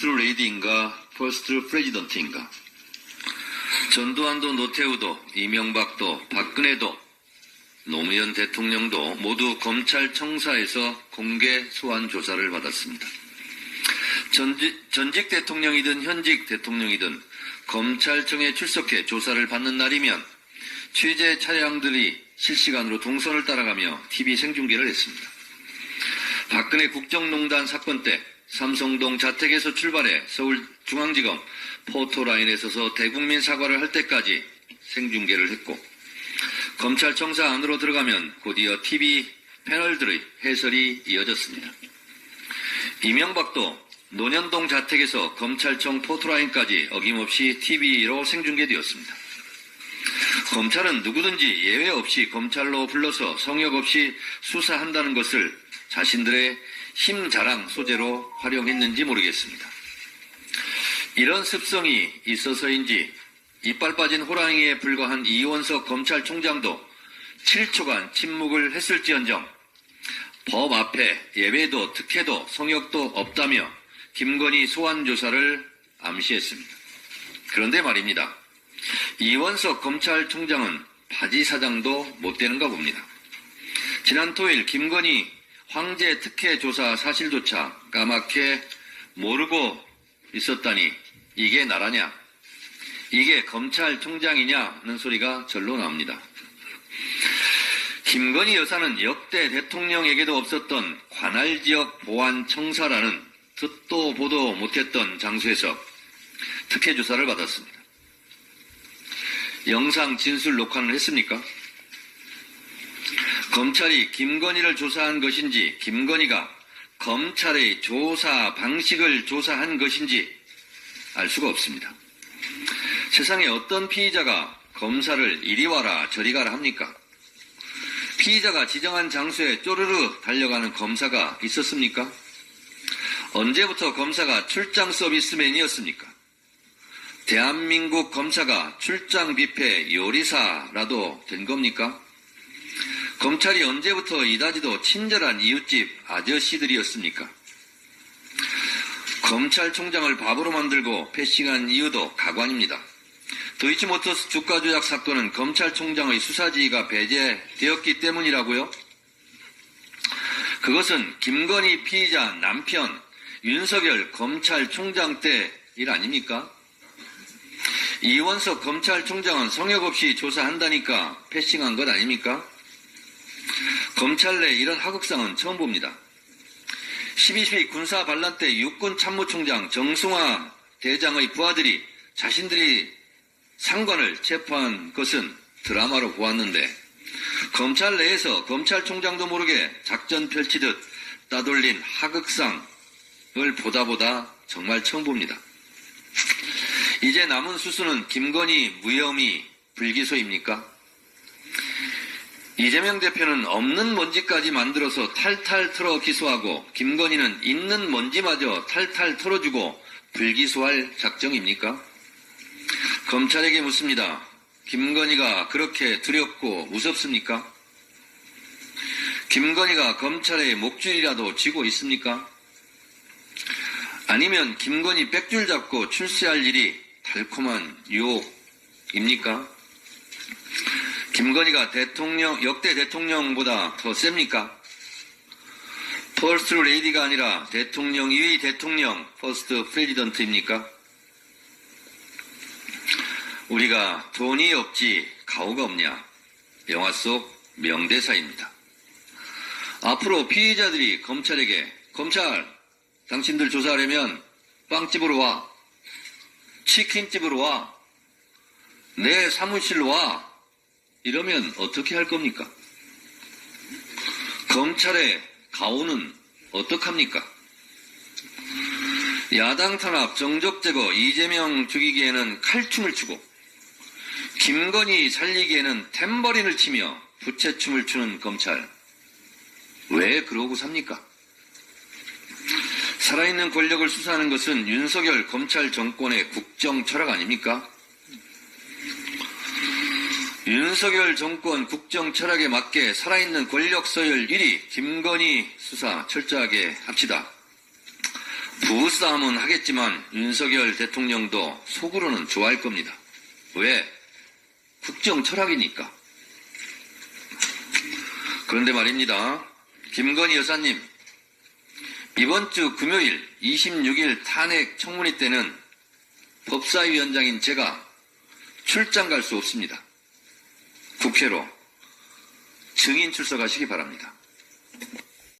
퍼스트 레이디인가, 퍼스트 프레지던트인가. 전두환도 노태우도 이명박도 박근혜도 노무현 대통령도 모두 검찰 청사에서 공개 소환 조사를 받았습니다. 전직, 전직 대통령이든 현직 대통령이든 검찰청에 출석해 조사를 받는 날이면 취재 차량들이 실시간으로 동선을 따라가며 TV 생중계를 했습니다. 박근혜 국정농단 사건 때 삼성동 자택에서 출발해 서울중앙지검 포토라인에 서서 대국민 사과를 할 때까지 생중계를 했고 검찰청사 안으로 들어가면 곧이어 TV 패널들의 해설이 이어졌습니다. 이명박도 논현동 자택에서 검찰청 포토라인까지 어김없이 TV로 생중계되었습니다. 검찰은 누구든지 예외 없이 검찰로 불러서 성역 없이 수사한다는 것을 자신들의 힘 자랑 소재로 활용했는지 모르겠습니다. 이런 습성이 있어서인지 이빨 빠진 호랑이에 불과한 이원석 검찰총장도 7초간 침묵을 했을지언정 법 앞에 예외도 특혜도 성역도 없다며 김건희 소환 조사를 암시했습니다. 그런데 말입니다. 이원석 검찰총장은 바지 사장도 못 되는가 봅니다. 지난 토요일 김건희 황제 특혜 조사 사실조차 까맣게 모르고 있었다니 이게 나라냐? 이게 검찰총장이냐는 소리가 절로 나옵니다. 김건희 여사는 역대 대통령에게도 없었던 관할 지역 보안 청사라는 듣도 보도 못했던 장소에서 특혜 조사를 받았습니다. 영상 진술 녹화는 했습니까? 검찰이 김건희를 조사한 것인지 김건희가 검찰의 조사 방식을 조사한 것인지 알 수가 없습니다. 세상에 어떤 피의자가 검사를 이리 와라 저리 가라 합니까? 피의자가 지정한 장소에 쪼르르 달려가는 검사가 있었습니까? 언제부터 검사가 출장 서비스맨이었습니까? 대한민국 검사가 출장 뷔페 요리사라도 된 겁니까? 검찰이 언제부터 이다지도 친절한 이웃집 아저씨들이었습니까? 검찰총장을 바보로 만들고 패싱한 이유도 가관입니다. 도이치모터스 주가 조작 사건은 검찰총장의 수사지휘가 배제되었기 때문이라고요? 그것은 김건희 피의자 남편 윤석열 검찰총장 때 일 아닙니까? 이원석 검찰총장은 성역 없이 조사한다니까 패싱한 것 아닙니까? 검찰 내 이런 하극상은 처음 봅니다. 12.12 군사 반란 때 육군 참모총장 정승화 대장의 부하들이 자신들이 상관을 체포한 것은 드라마로 보았는데 검찰 내에서 검찰총장도 모르게 작전 펼치듯 따돌린 하극상을 보다 보다 정말 처음 봅니다. 이제 남은 수수는 김건희 무혐의 불기소입니까? 이재명 대표는 없는 먼지까지 만들어서 탈탈 털어 기소하고 김건희는 있는 먼지마저 탈탈 털어주고 불기소할 작정입니까? 검찰에게 묻습니다. 김건희가 그렇게 두렵고 무섭습니까? 김건희가 검찰의 목줄이라도 쥐고 있습니까? 아니면 김건희 빽줄 잡고 출세할 일이 달콤한 유혹입니까? 김건희가 대통령, 역대 대통령보다 더 셉니까? 퍼스트 레이디가 아니라 대통령 2위 대통령 퍼스트 프레지던트입니까? 우리가 돈이 없지 가오가 없냐? 영화 속 명대사입니다. 앞으로 피의자들이 검찰에게 검찰 당신들 조사하려면 빵집으로 와 치킨집으로 와내 사무실로 와 이러면 어떻게 할 겁니까? 검찰의 가오는 어떡합니까? 야당 탄압, 정적 제거, 이재명 죽이기에는 칼춤을 추고 김건희 살리기에는 탬버린을 치며 부채춤을 추는 검찰. 왜 그러고 삽니까? 살아있는 권력을 수사하는 것은 윤석열 검찰 정권의 국정 철학 아닙니까? 윤석열 정권 국정 철학에 맞게 살아있는 권력 서열 1위 김건희 수사 철저하게 합시다. 부부싸움은 하겠지만 윤석열 대통령도 속으로는 좋아할 겁니다. 왜? 국정 철학이니까. 그런데 말입니다. 김건희 여사님, 이번 주 금요일 26일 탄핵 청문회 때는 법사위원장인 제가 출장 갈 수 없습니다. 국회로 증인 출석하시기 바랍니다.